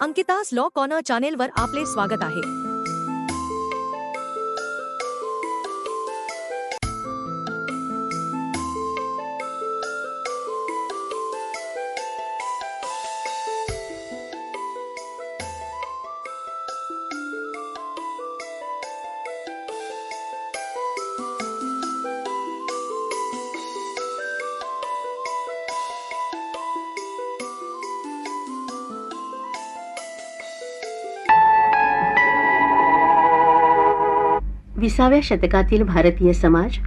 अंकितास law corner चॅनेलवर आपले स्वागत आहे. विसाव्या शतकातील भारतीय समाज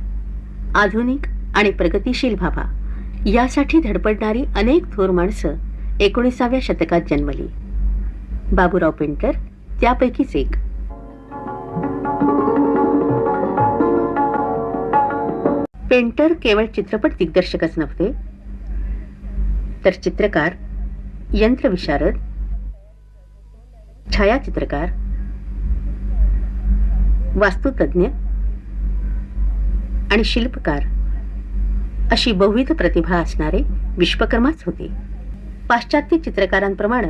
आधुनिक आणि प्रगतिशील व्हावा यासाठी धडपडणारी अनेक थोर माणसं एकोणीसाव्या शतकात जन्मली. बाबूराव पेंटर त्यापैकीच एक. पेंटर केवळ चित्रपट दिग्दर्शकच नव्हते तर चित्रकार यंत्रविशारद छायाचित्रकार वास्तुतज्ञ आणि शिल्पकार अशी बहुविध प्रतिभा असणारे विश्वकर्माच होते. पाश्चात्य चित्रकारांप्रमाणे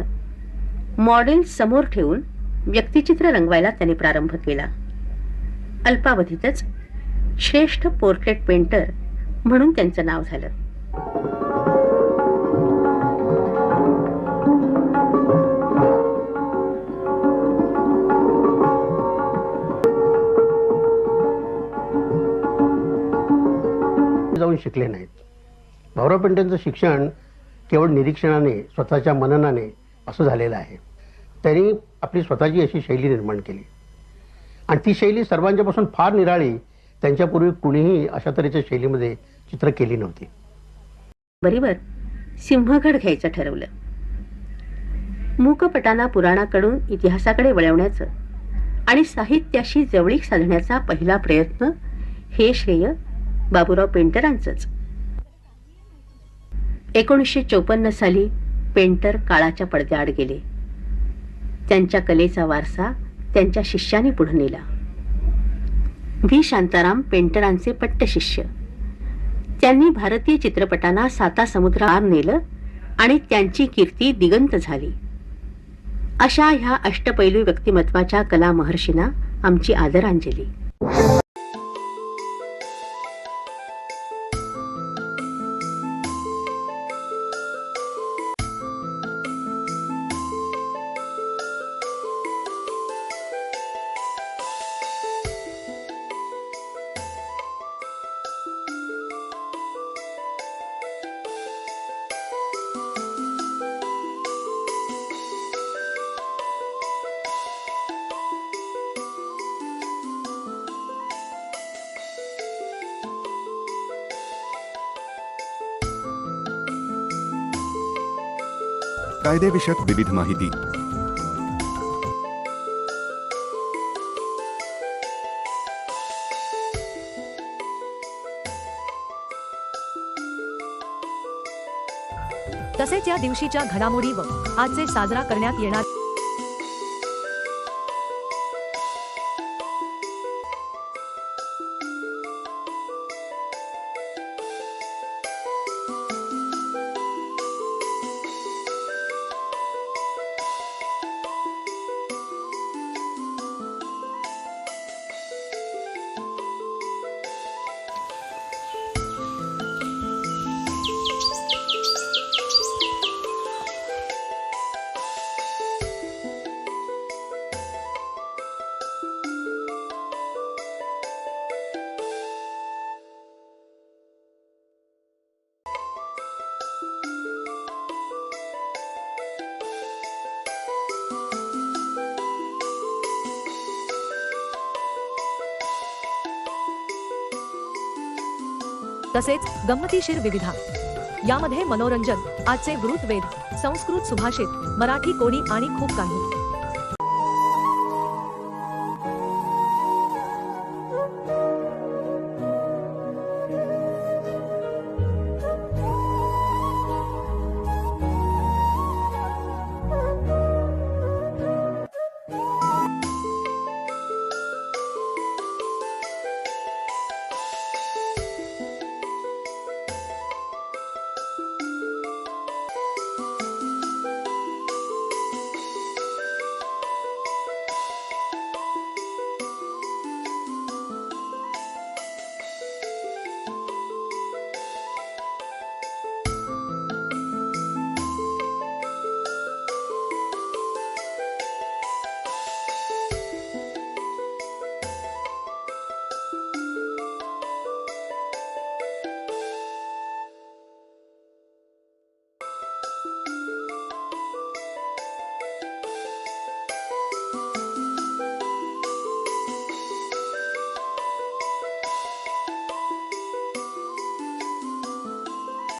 मॉडेल समोर ठेवून व्यक्तिचित्र रंगवायला त्याने प्रारंभ केला. अल्पावधीतच श्रेष्ठ पोर्ट्रेट पेंटर म्हणून त्यांचं नाव झालं. जाऊन शिकले नाहीत. भाऊराव पेंटेंचं शिक्षण केवळ निरीक्षणाने स्वतःच्या मननाने असं झालेलं आहे. त्यांनी आपली स्वतःची अशी शैली निर्माण केली. आणि ती शैली सर्वांच्यापासून फार निराळी त्यांच्यापूर्वी कुणीही अशा तऱ्हेच्या शैलीमध्ये चित्र केली नव्हती. बरोबर. सिंहगड घ्यायचं ठरवलं. मूकपटांना पुराणाकडून इतिहासाकडे वळवण्याचं आणि साहित्याशी जवळीक साधण्याचा पहिला प्रयत्न हे श्रेय बाबूराव पेंटरांचंच. एकोणीसशे चौपन्न साली पेंटर काळाच्या पडद्याआड गेले. त्यांच्या कलेचा वारसा त्यांच्या शिष्याने पुढे नेला. व्ही. शांताराम पेंटरांचे पट्ट शिष्य. त्यांनी भारतीय चित्रपटांना साता समुद्रावर नेलं आणि त्यांची कीर्ती दिगंत झाली. अशा ह्या अष्टपैलू व्यक्तिमत्वाच्या कला महर्षींना आमची आदरांजली. कायदेविषयक विविध माहिती. तसेच या दिवशीच्या घडामोडी व आजचे साजरा करण्यात येणार तसेच गंमतीशीर विविधा. यामध्ये मनोरंजन आजचे वृत्तवेध संस्कृत सुभाषित मराठी कोणी आणि खूप काही.